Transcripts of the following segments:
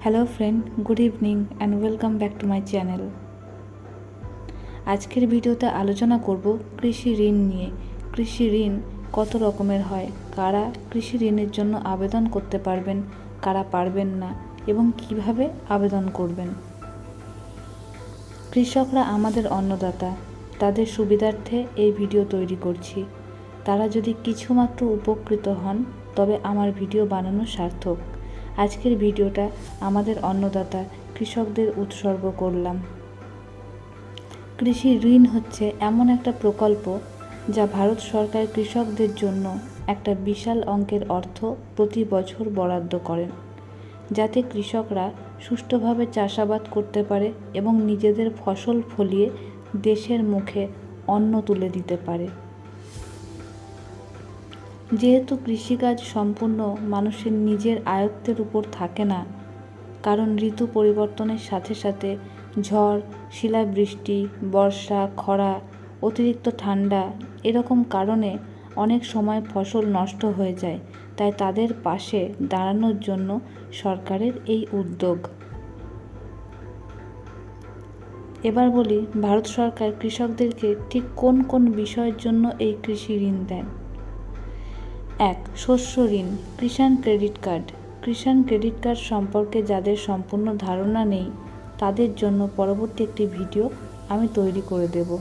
Hello friend good evening and welcome back to my channel আজকের ভিডিওতে আলোচনা করব কৃষি ঋণ নিয়ে। কৃষি ঋণ কত রকমের হয়? কারা কৃষি ঋণের জন্য আবেদন করতে পারবেন? কারা পারবেন না? এবং কীভাবে আবেদন করবেন? কৃষকরা আমাদের অন্নদাতা, তাদের সুবিধার্থে এই ভিডিও তৈরি করছি। তারা যদি কিছুমাত্র উপকৃত হন, তবে আমার ভিডিও বানানো সার্থক। আজকের ভিডিওটা আমাদের অন্নদাতা কৃষকদের উৎসর্গ করলাম। কৃষি ঋণ হচ্ছে এমন একটা প্রকল্প যা ভারত সরকার কৃষকদের জন্য একটা বিশাল অঙ্কের অর্থ প্রতি বছর বরাদ্দ করেন, যাতে কৃষকরা সুষ্ঠুভাবে চাষাবাদ করতে পারে এবং নিজেদের ফসল ফলিয়ে দেশের মুখে অন্ন তুলে দিতে পারে। যেহেতু কৃষিকাজ সম্পূর্ণ মানুষের নিজের আয়ত্তের উপর থাকে না, কারণ ঋতু পরিবর্তনের সাথে সাথে ঝড়, শিলাবৃষ্টি, বর্ষা, খরা, অতিরিক্ত ঠান্ডা এরকম কারণে অনেক সময় ফসল নষ্ট হয়ে যায়। তাই তাদের পাশে দাঁড়ানোর জন্য সরকারের এই উদ্যোগ। এবার বলি, ভারত সরকার কৃষকদেরকে ঠিক কোন কোন বিষয়ের জন্য এই কৃষি ঋণ দেন এক, শস্য ঋণ, Kisan credit card. Kisan credit card সম্পর্কে যাদের সম্পূর্ণ ধারণা নেই, তাদের জন্য পরবর্তী একটি ভিডিও আমি তৈরি করে দেব।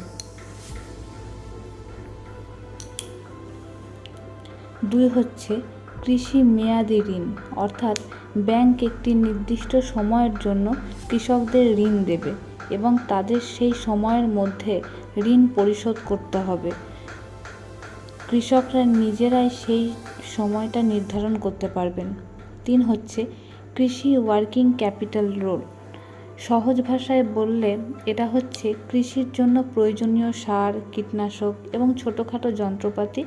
দুই হচ্ছে, কৃষি মেয়াদি ঋণ, অর্থাৎ ব্যাংক একটি নির্দিষ্ট সময়ের জন্য কৃষকদের ঋণ দেবে এবং তাদের সেই সময়ের মধ্যে ঋণ পরিশোধ করতে হবে। কৃষকরা নিজেরাই সেই সময়টা নির্ধারণ করতে পারবেন। তিন হচ্ছে, কৃষি ওয়ার্কিং ক্যাপিটাল রোল সহজ ভাষায় বললে, এটা হচ্ছে কৃষির জন্য প্রয়োজনীয় সার, কীটনাশক এবং ছোটোখাটো যন্ত্রপাতি।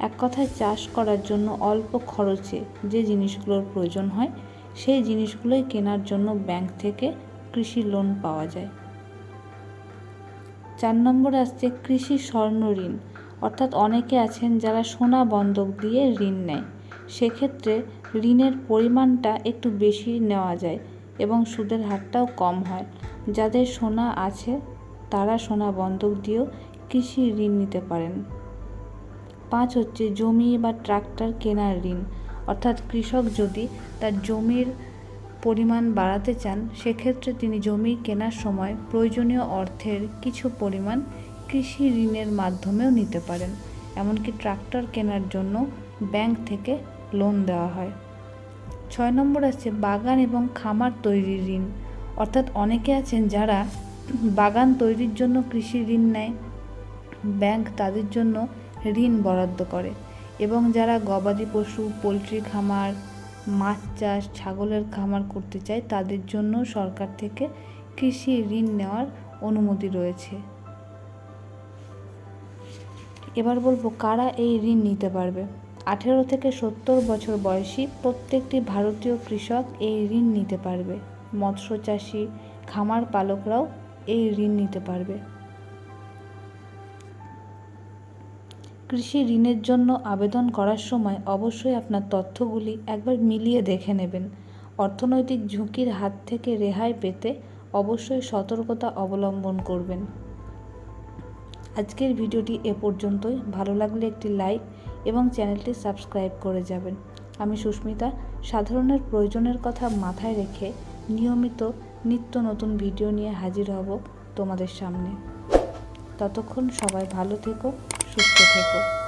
এক কথায়, চাষ করার জন্য অল্প খরচে যে জিনিসগুলোর প্রয়োজন হয়, সেই জিনিসগুলোই কেনার জন্য ব্যাংক থেকে কৃষি লোন পাওয়া যায়। চার নম্বরে আসছে কৃষি স্বর্ণ ঋণ। অর্থাৎ অনেকে আছেন যারা সোনা বন্ধক দিয়ে ঋণ নেয়। সেক্ষেত্রে ঋণের পরিমাণটা একটু বেশি নেওয়া যায় এবং সুদের হারটাও কম হয়। যাদের সোনা আছে, তারা সোনা বন্ধক দিয়েও কৃষি ঋণ নিতে পারেন। পাঁচ হচ্ছে জমি বা ট্রাক্টর কেনার ঋণ। অর্থাৎ কৃষক যদি তার জমির পরিমাণ বাড়াতে চান, সেক্ষেত্রে তিনি জমি কেনার সময় প্রয়োজনীয় অর্থের কিছু পরিমাণ কৃষি ঋণের মাধ্যমেও নিতে পারেন। এমনকি ট্রাক্টর কেনার জন্য ব্যাংক থেকে লোন দেওয়া হয়। ছয় নম্বর আছে বাগান এবং খামার তৈরির ঋণ। অর্থাৎ অনেকে আছেন যারা বাগান তৈরির জন্য কৃষি ঋণ নেয়, ব্যাংক তাদের জন্য ঋণ বরাদ্দ করে এবং যারা গবাদি পশু, পোলট্রি খামার, মাছ চাষ, ছাগলের খামার করতে চায়, তাদের জন্য সরকার থেকে কৃষি ঋণ নেওয়ার অনুমতি রয়েছে। এবার বলব কারা এই ঋণ নিতে পারবে? আঠেরো থেকে সত্তর বছর বয়সী প্রত্যেকটি ভারতীয় কৃষক এই ঋণ নিতে পারবে। মৎস্য চাষি, খামার পালকরাও এই ঋণ নিতে পারবে। কৃষি ঋণের জন্য আবেদন করার সময় অবশ্যই আপনার তথ্যগুলি একবার মিলিয়ে দেখে নেবেন। অর্থনৈতিক ঝুঁকির হাত থেকে রেহাই পেতে অবশ্যই সতর্কতা অবলম্বন করবেন। আজকের ভিডিওটি এ পর্যন্তই। ভালো লাগলে একটি লাইক এবং চ্যানেলটি সাবস্ক্রাইব করে যাবেন। আমি সুস্মিতা, সাধারণের প্রয়োজনের কথা মাথায় রেখে নিয়মিত নিত্য নতুন ভিডিও নিয়ে হাজির হব তোমাদের সামনে। ততক্ষণ সবাই ভালো থেকো, সুস্থ থেকো।